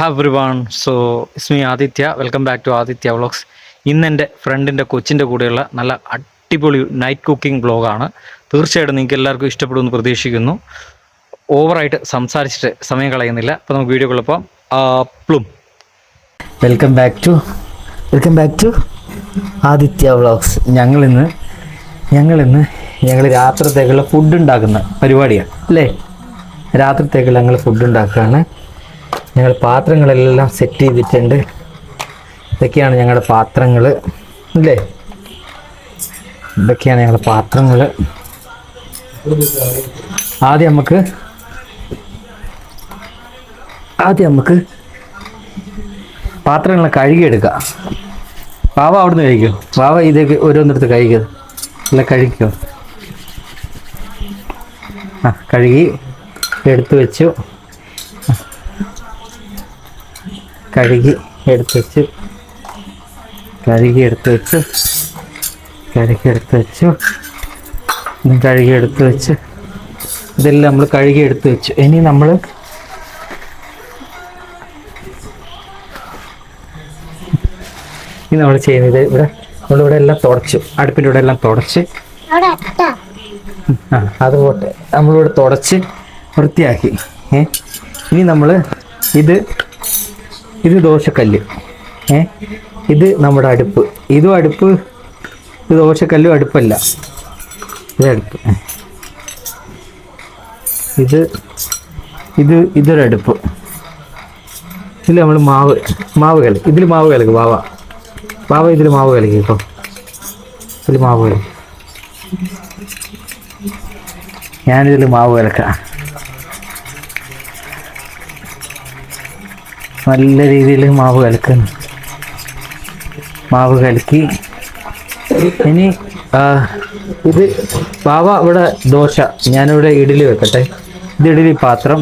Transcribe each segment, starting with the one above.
Have one so is me Aditya welcome back to Aditya vlogs ഇന്ന് എന്റെ ഫ്രണ്ടിന്റെ കൊച്ചിന്റെ കൂടെയുള്ള നല്ല അടിപൊളി നൈറ്റ് കുക്കിംഗ് വ്ളോഗാണ് തീർച്ചയായിട്ടും നിങ്ങൾക്ക് എല്ലാവർക്കും ഇഷ്ടപ്പെടുമെന്ന് പ്രതീക്ഷിക്കുന്നു. ഓവറായിട്ട് സംസാരിച്ചിട്ട് സമയം കളയുന്നില്ല. അപ്പോൾ നമുക്ക് വീഡിയോ കൊള്ളപ്പം പ്ലും welcome back to welcome back to Aditya vlogs ഞങ്ങളിന്ന് ഞങ്ങളിന്ന് ഞങ്ങൾ രാത്രിത്തേക്കുള്ള ഫുഡ് ഉണ്ടാക്കുന്ന പരിപാടിയാണ് അല്ലേ? രാത്രിത്തേക്കുള്ള ഞങ്ങൾ ഫുഡ് ഉണ്ടാക്കുകയാണ്. ഞങ്ങൾ പാത്രങ്ങളെല്ലാം സെറ്റ് ചെയ്തിട്ടുണ്ട്. ഇതൊക്കെയാണ് ഞങ്ങളുടെ പാത്രങ്ങൾ അല്ലേ ഇതൊക്കെയാണ് ഞങ്ങളുടെ പാത്രങ്ങൾ ആദ്യം നമുക്ക് ആദ്യം നമുക്ക് പാത്രങ്ങളെ കഴുകിയെടുക്കുക വാവ അവിടുന്ന് കഴിക്കും? വാവ ഇതൊക്കെ ഓരോന്നിടത്ത് കഴിക്കുക? അല്ല കഴിക്കും ആ കഴുകി എടുത്തു വെച്ചു. കഴുകി എടുത്ത് വെച്ച് കഴുകി എടുത്ത് വെച്ച് കഴുകി എടുത്ത് വെച്ചു കഴുകി എടുത്ത് വെച്ച് ഇതെല്ലാം നമ്മൾ കഴുകി എടുത്ത് വെച്ചു ഇനി നമ്മൾ ഇനി നമ്മൾ ചെയ്യുന്നത് ഇവിടെ നമ്മളിവിടെ എല്ലാം തുടച്ചു. അടുപ്പിന്റെ ഇവിടെ എല്ലാം തുടച്ച്. ആ അത് പോട്ടെ. നമ്മളിവിടെ തുടച്ച് വൃത്തിയാക്കി. ഏ? ഇനി നമ്മൾ ഇത് ഇത് ദോശക്കല്ല്. ഏ? ഇത് നമ്മുടെ അടുപ്പ്. ഇതും അടുപ്പ് ഇത് ദോശക്കല്ലും അടുപ്പല്ല. ഇത് അടുപ്പ്. ഇത് ഇത് ഇതൊരടുപ്പ് ഇതിൽ നമ്മൾ മാവ് മാവ് കളി ഇതിൽ മാവ് കളിക്കും വാവ. വാവ ഇതിൽ മാവ് കലക്കി ഇപ്പോൾ ഇതിൽ മാവ് കലക്കി. ഞാനിതിൽ മാവ് കലക്കാം. നല്ല രീതിയിൽ മാവ് കലക്കുന്നു. മാവ് കലക്കി. ഇനി ഇത് ബാവ ഇവിടെ ദോശ. ഞാനിവിടെ ഇഡലി വെക്കട്ടെ. ഇത് ഇഡലി പാത്രം.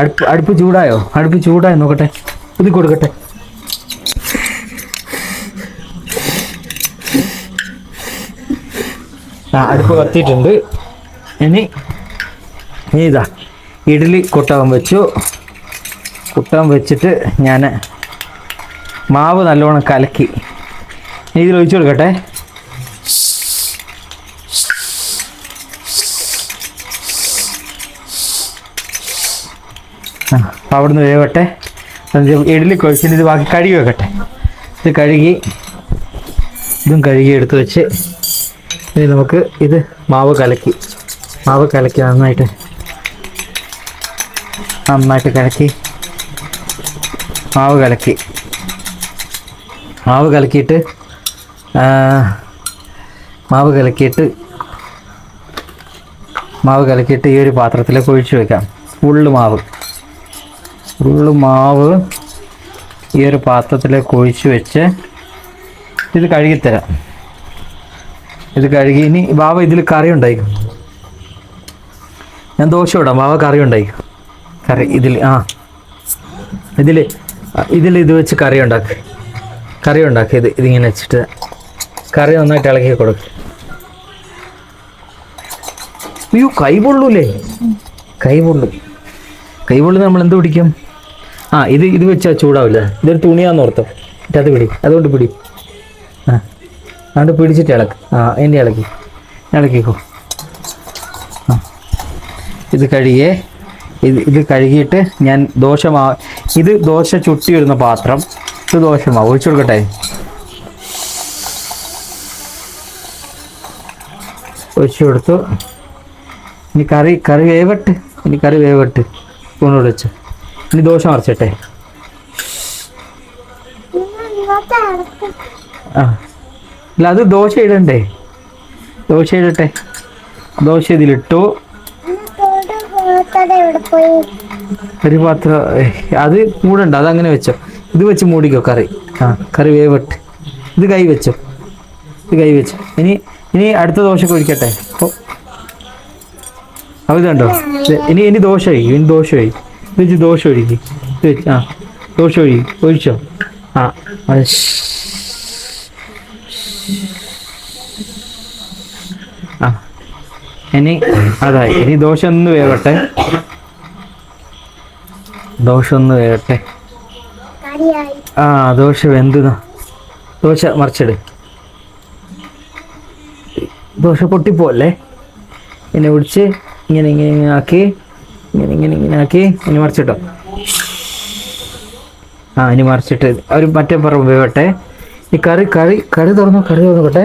അടുപ്പ് അടുപ്പ് ചൂടായോ? അടുപ്പ് ചൂടായോ നോക്കട്ടെ. ഇത് കൊടുക്കട്ടെ. ആ അടുപ്പ് കത്തിയിട്ടുണ്ട്. ഇനി ഇതാ ഇഡലി കുട്ടകം വെച്ചു. കുട്ടകം വെച്ചിട്ട് ഞാൻ മാവ് നല്ലോണം കലക്കി. ഇതിൽ ഒഴിച്ചു കൊടുക്കട്ടെ. ആ അപ്പോൾ അവിടുന്ന് വേവട്ടെ. ഇഡലി കുഴച്ചിട്ട് ഇത് ബാക്കി കഴുകി വെക്കട്ടെ. ഇത് കഴുകി ഇതും കഴുകി എടുത്ത് വെച്ച് ഇനി നമുക്ക് ഇത് മാവ് കലക്കി. മാവ് കലക്കി നന്നായിട്ട് നന്നായിട്ട് കലക്കി. മാവ് കലക്കി. മാവ് കലക്കിയിട്ട് മാവ് കലക്കിയിട്ട് മാവ് കലക്കിയിട്ട് ഈ ഒരു പാത്രത്തിലേക്ക് ഒഴിച്ചു വെക്കാം. ഫുള്ള് മാവ്. ഫുള്ള് മാവ് ഈ ഒരു പാത്രത്തിലേക്ക് ഒഴിച്ചു വെച്ച് ഇത് കഴുകിത്തരാം. ഇത് കഴുകി ഇനി ബാവ ഇതിൽ കറി ഉണ്ടായിരിക്കും ഞാൻ ദോശ ഇടാം. ബാവ കറി ഉണ്ടായിരിക്കും കറി ഇതിൽ ആ ഇതിൽ ഇതിൽ ഇത് വെച്ച് കറി ഉണ്ടാക്ക്. കറി ഉണ്ടാക്കി. ഇത് ഇതിങ്ങനെ വെച്ചിട്ട് കറി നന്നായിട്ട് ഇളക്കി കൊടുക്ക്. അയ്യോ കൈ പൊള്ളൂലേ? കൈ പൊള്ളു. കൈ പൊള്ളു നമ്മൾ എന്ത് പിടിക്കും? ആ ഇത് ഇത് വെച്ചാൽ ചൂടാവില്ല? ഇതൊരു തുണിയാന്ന് ഓർത്തോ. അത് പിടി. അതുകൊണ്ട് പിടി. ആ അതുകൊണ്ട് പിടിച്ചിട്ട് ഇളക്ക്. ആ എന്റെ ഇളക്കി. ഇളക്കിക്കോ. ആ ഇത് കഴുകിയേ. ഇത് ഇത് കഴുകിയിട്ട് ഞാൻ ദോഷമാ ഇത് ദോശ ചുട്ടി വരുന്ന പാത്രം. ഇത് ദോശമാ ഒഴിച്ചു കൊടുക്കട്ടെ. ഒഴിച്ചു കൊടുത്തു. ഇനി കറി കറി വേവട്ട് ഇനി കറി വേവട്ട്. സ്പൂണോട് വെച്ച്. ഇനി ദോശ മറിച്ചട്ടെ. ആ. അല്ല അത് ദോശ ഇടണ്ടേ? ദോശ ഇടട്ടെ? ദോശ ഇതിലിട്ടു. ഒരു പാത്രം അത് മൂടണ്ട അതങ്ങനെ വെച്ചോ. ഇത് വെച്ച് മൂടിക്കോ കറി. ആ കറി വേവട്ട്. ഇത് കൈ വെച്ചോ. ഇത് കൈ വെച്ചോ. ഇനി ഇനി അടുത്ത ദോശ ഒഴിക്കട്ടെ. ഓ അത് കണ്ടോ ഇനി ഇനി ദോശ ഒഴിക്കും ഇനി ദോശ ഒഴിക്കും ഇത് വെച്ച് ദോശ ഒഴിക്കും. ഇത് വെച്ച് ആ ദോശ ഒഴിക്കും. ഒഴിച്ചോ? അത് ആ ഇനി അതായി ഇനി ദോശ ഒന്ന് വേവട്ടെ. ദോശ ഒന്ന് കറിയായി ആ ദോശ വെന്തുന്ന. ദോശ മറിച്ചിട്. ദോശ പൊട്ടിപ്പോല്ലേ എന്നെ പിടിച്ച് ഇങ്ങനെ ഇങ്ങനെ ഇങ്ങനെ ആക്കി ഇങ്ങനെ ഇങ്ങനെ ഇങ്ങനെ ആക്കി ഇനി മറിച്ചിട്ടോ. ആ ഇനി മറിച്ചിട്ട് ഒരു മറ്റേ പറ വേവട്ടെ. ഈ കറി കറി കറി തുറന്നു കറി തുറന്നോട്ടെ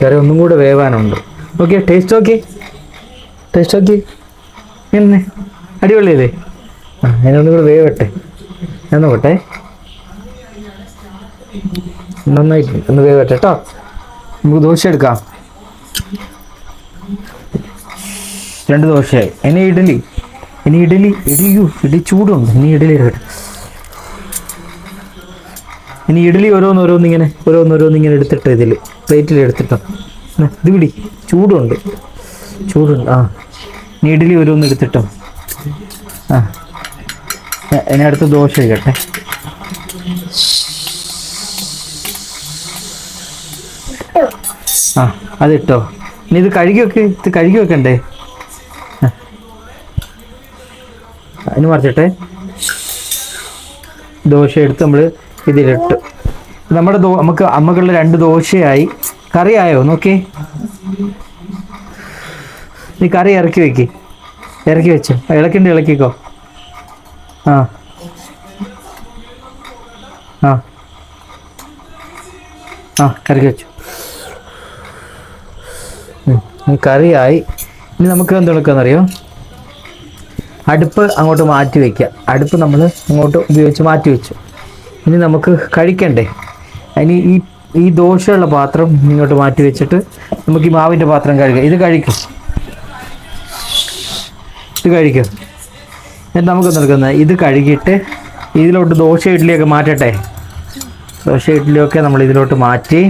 കറി ഒന്നും കൂടെ വേവാനുണ്ട്. Okay taste okay taste okay എന്നെ അടിപൊളിയല്ലേ? ആ അതിനൊന്നും കൂടെ വേവട്ടെ. ഞാൻ നോക്കട്ടെ. നന്നായിട്ട് ഒന്ന് വേവട്ടെ കേട്ടോ നമുക്ക് ദോശ എടുക്കാം. രണ്ട് ദോശയായി. ഇനി ഇഡലി. ഇനി ഇഡലി. ഇടിയൂ ഇടി ചൂടുണ്ട്. ഇനി ഇഡലി എടുക്കട്ടെ. ഇനി ഇഡ്ഡലി ഓരോന്ന് ഓരോന്ന് ഇങ്ങനെ ഓരോന്ന് ഓരോന്ന് ഇങ്ങനെ എടുത്തിട്ട് ഇതിൽ പ്ലേറ്റിൽ എടുത്തിട്ടോ. ഇത് പിടി ചൂടുണ്ട്. ചൂടുണ്ട് ആ. ഇനി ഇഡ്ഡലി ഓരോന്ന് എടുത്തിട്ടോ. ആ. ഇനി അടുത്ത് ദോശ കഴിക്കട്ടെ ആ അതിട്ടോ. ഇനി ഇത് കഴുകി വെക്ക് ഇത് കഴുകി വെക്കണ്ടേ. അതിന് മറിച്ചിട്ടെ. ദോശ എടുത്ത് നമ്മൾ ഇതിലിട്ട്. നമ്മുടെ ദോ നമുക്ക് അമ്മകളുടെ രണ്ട് ദോശയായി. കറിയായോ? നോക്കി. നീ കറി ഇറക്കി വെക്ക്. ഇറക്കി വെച്ചോ. ഇളക്കിണ്ട് ഇളക്കിക്കോ. ആ. ആ. ആ കറി വെച്ചു. കറിയായി. ഇനി നമുക്ക് എന്തെടുക്കാന്നറിയോ അടുപ്പ് അങ്ങോട്ട് മാറ്റി വെക്കുക അടുപ്പ് നമ്മൾ അങ്ങോട്ട് ഉപയോഗിച്ച് മാറ്റി വെച്ചു. ഇനി നമുക്ക് കഴിക്കണ്ടേ. ഇനി ഈ ഈ ദോശയുള്ള പാത്രം ഇങ്ങോട്ട് മാറ്റി വെച്ചിട്ട് നമുക്ക് ഈ മാവിന്റെ പാത്രം കഴുകാം. ഇത് കഴിക്കും. ഇത് കഴിക്കും. എന്നിട്ട് നമുക്ക് നടക്കുന്നത് ഇത് കഴുകിയിട്ട് ഇതിലോട്ട് ദോശ ഇഡ്ഡലിയൊക്കെ മാറ്റട്ടെ. ദോശ ഇഡ്ഡലിയൊക്കെ നമ്മൾ ഇതിലോട്ട് മാറ്റി.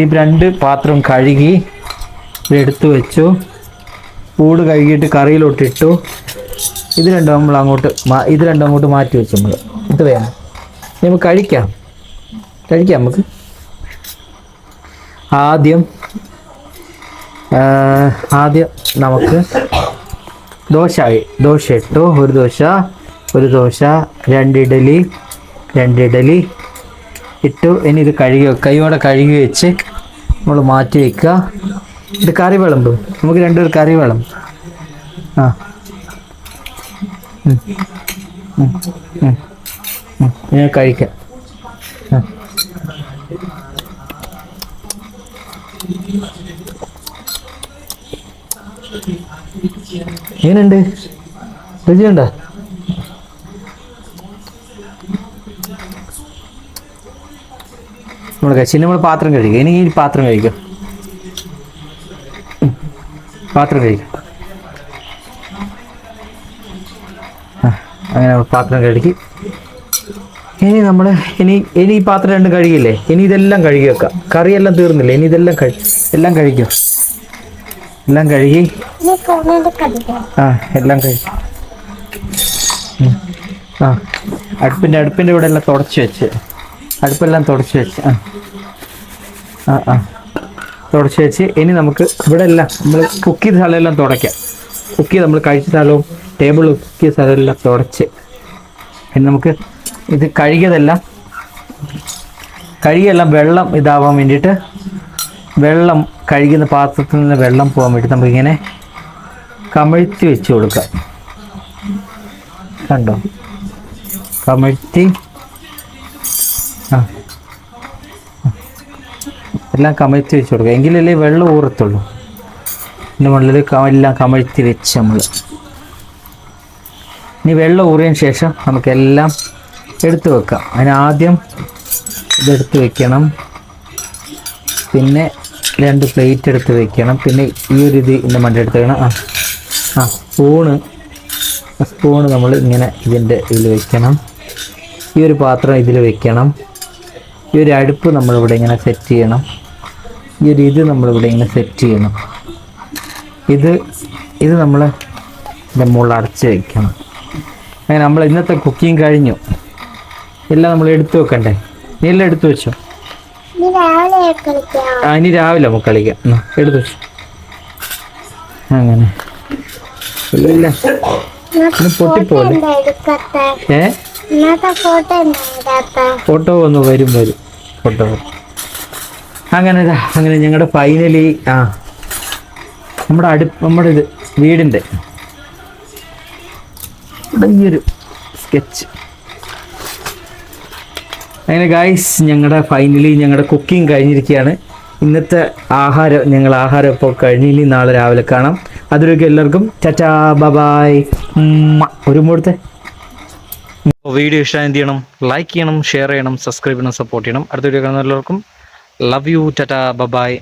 ഈ രണ്ട് പാത്രം കഴുകി ഇതെടുത്ത് വെച്ചു. കൂട് കഴുകിയിട്ട് കറിയിലോട്ട് ഇട്ടു ഇത് രണ്ടും നമ്മൾ അങ്ങോട്ട് ഇത് രണ്ടും അങ്ങോട്ട് മാറ്റി വെച്ചു നമ്മൾ. ഇത് വേണം. നമുക്ക് കഴിക്കാം. കഴിക്കാം നമുക്ക്. ആദ്യം ആദ്യം നമുക്ക് ദോശ ദോശ ഇട്ടു. ഒരു ദോശ ഒരു ദോശ രണ്ട് ഇഡലി രണ്ട് ഇഡലി ഇട്ടു. ഇനി ഇത് കഴുകി കൈയോടെ കഴുകി വെച്ച് നമ്മൾ മാറ്റി വയ്ക്കുക ഇത് കറി വിളമ്പ് നമുക്ക് രണ്ടൊരു കറി വേണം ആ. ഇനി കഴിക്കാം. എങ്ങനെയുണ്ട്? രുചിയുണ്ടോ? നമ്മൾ കഴിച്ചില്ല നമ്മൾ പാത്രം കഴിക്കുക ഇനി ഈ പാത്രം കഴിക്കുക പാത്രം കഴിക്കുക അങ്ങനെ പാത്രം കഴുകി ഇനി നമ്മൾ ഇനി ഇനി ഈ പാത്രം രണ്ടും കഴുകിയില്ലേ? ഇനി ഇതെല്ലാം കഴുകി വെക്കാം കറിയെല്ലാം തീർന്നില്ലേ? ഇനി ഇതെല്ലാം കഴി എല്ലാം കഴിക്കും. എല്ലാം കഴുകി. ആ എല്ലാം കഴുകി ഉം. ആ അടുപ്പിന്റെ അടുപ്പിന്റെ ഇവിടെ എല്ലാം തുടച്ച് വെച്ച്. അടുപ്പെല്ലാം തുടച്ച് വെച്ച്. ആ. ആ ആ. തുടച്ച് വെച്ച്. ഇനി നമുക്ക് ഇവിടെ എല്ലാം നമ്മൾ കുക്ക് ചെയ്ത സ്ഥലമെല്ലാം തുടയ്ക്കാം. കുക്ക് ചെയ്ത് നമ്മൾ കഴിച്ച സ്ഥലവും ടേബിൾ കുക്ക് ചെയ്ത സ്ഥലമെല്ലാം തുടച്ച്. ഇനി നമുക്ക് ഇത് കഴുകിയതെല്ലാം കഴുകിയെല്ലാം വെള്ളം ഇതാവാൻ വേണ്ടിയിട്ട് വെള്ളം കഴുകുന്ന പാത്രത്തിൽ നിന്ന് വെള്ളം പോകാൻ വേണ്ടി നമുക്കിങ്ങനെ കമഴ്ത്തി വെച്ച് കൊടുക്കാം കണ്ടോ? കമഴ്ത്തി. ആ. എല്ലാം കമഴ്ത്തി വെച്ച് കൊടുക്കുക. എങ്കിലല്ലേ വെള്ളം ഊറത്തുള്ളൂ. ഇതിന്റെ മുകളിൽ എല്ലാം കമഴ്ത്തി വെച്ച് നമ്മൾ ഇനി വെള്ളം ഊറിയതിന് ശേഷം നമുക്കെല്ലാം എടുത്തു വെക്കാം. അതിനാദ്യം ഇതെടുത്ത് വെക്കണം. പിന്നെ രണ്ട് പ്ലേറ്റ് എടുത്ത് വെക്കണം. പിന്നെ ഈ ഒരു ഇത് ഇതിന്റെ മണ്ട എടുത്ത് വെക്കണം. ആ ആ സ്പൂണ് സ്പൂണ് നമ്മൾ ഇങ്ങനെ ഇതിന്റെ ഇതിൽ വെക്കണം. ഈ ഒരു പാത്രം ഇതിൽ വെക്കണം. ഈ ഒരു അടുപ്പ് നമ്മളിവിടെ ഇങ്ങനെ സെറ്റ് ചെയ്യണം. ഈ ഒരു ഇത് നമ്മളിവിടെ ഇങ്ങനെ സെറ്റ് ചെയ്യണം. ഇത് ഇത് നമ്മൾ ഇതിന്റെ മുകളിൽ അടച്ച് വെക്കണം. അങ്ങനെ നമ്മൾ ഇന്നത്തെ കുക്കിംഗ് കഴിഞ്ഞു. എല്ലാം നമ്മൾ എടുത്തു വെക്കണ്ടേ? നീ എല്ലാം എടുത്തു വെച്ചോ ആ ഇനി രാവിലെ നമുക്ക് കളിക്കാം. എടുത്തു വെച്ചു. അങ്ങനെ. ഇല്ല പൊട്ടിപ്പോലെ ഏ? ഫോട്ടോ ഒന്ന് വരും വരും. ഫോട്ടോ അങ്ങനെ അങ്ങനെ ഞങ്ങളുടെ ഫൈനലി ആ. നമ്മുടെ അടു നമ്മുടെ ഇത് വീടിന്റെ. ഇവിടെ ഈ ഒരു സ്കെച്ച്. അങ്ങനെ ഗായ്സ് ഞങ്ങളുടെ ഫൈനലി ഞങ്ങളുടെ കുക്കിംഗ് കഴിഞ്ഞിരിക്കുകയാണ് ഇന്നത്തെ ആഹാരം ഞങ്ങൾ ആഹാരം ഇപ്പോൾ കഴിഞ്ഞില്ല നാളെ രാവിലെ കാണാം. അതിലൊക്കെ എല്ലാവർക്കും ചച്ചാ ബബായ് ഒരു മൂടത്തെ വീഡിയോ ഇഷ്ടം എന്ത് ചെയ്യണം? ലൈക്ക് ചെയ്യണം ഷെയർ ചെയ്യണം സബ്സ്ക്രൈബ് ചെയ്യണം സപ്പോർട്ട് ചെയ്യണം. അടുത്ത വീഡിയോ കാണുന്ന എല്ലാവർക്കും ലവ് യു ടാറ്റാ ബബായ്